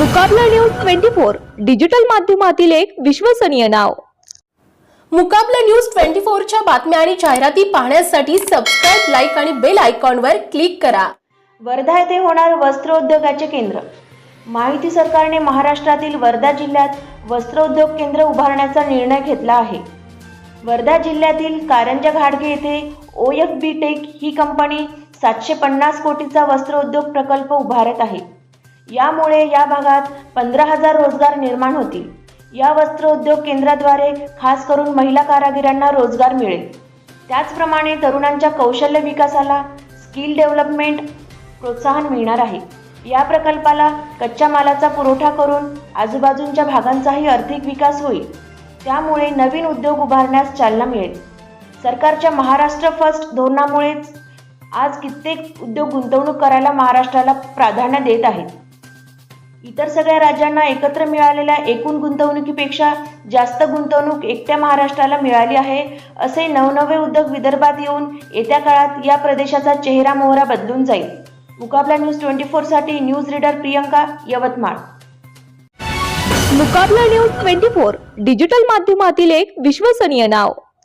Mukabla news twenty four. Digital माध्यमातील एक विश्वसनीय नाव. मुकाबला न्यूज ट्वेंटी फोरच्या बातम्या आणि जाहिराती पाहण्यासाठी सबस्क्राईब लाईक आणि बेल आयकॉनवर क्लिक करा. वर्धा येथे होणार वस्त्रोद्योगाचे केंद्र. माहिती सरकारने महाराष्ट्रातील वर्धा जिल्ह्यात वस्त्रोद्योग केंद्र उभारण्याचा निर्णय घेतला आहे. वर्धा जिल्ह्यातील कारंजा घाडगे येथे ओ एफ बी टेक ही कंपनी सातशे पन्नास कोटीचा वस्त्रोद्योग प्रकल्प उभारत आहे. यामुळे या भागात पंधरा हजार रोजगार निर्माण होतील. या वस्त्र उद्योग केंद्राद्वारे खास करून महिला कारागिरांना रोजगार मिळेल. त्याचप्रमाणे तरुणांच्या कौशल्य विकासाला स्किल डेव्हलपमेंट प्रोत्साहन मिळणार आहे. या प्रकल्पाला कच्च्या मालाचा पुरवठा करून आजूबाजूंच्या भागांचाही आर्थिक विकास होईल. त्यामुळे नवीन उद्योग उभारण्यास चालना मिळेल. सरकारच्या महाराष्ट्र फर्स्ट धोरणामुळेच आज कित्येक उद्योग गुंतवणूक करायला महाराष्ट्राला प्राधान्य देत आहेत. इतर सगळ्या राज्यांना एकत्र मिळालेल्या एकूण गुंतवणुकीपेक्षा जास्त गुंतवणूक एकट्या महाराष्ट्राला मिळाली आहे असे नवनवे उद्योग विदर्भात येऊन येत्या काळात या प्रदेशाचा चेहरा मोहरा बदलून जाईल. Mukabla news twenty फोरसाठी news reader Priyanka Yavatmal. Mukabla news twenty four digital माध्यमातील एक विश्वसनीय नाव.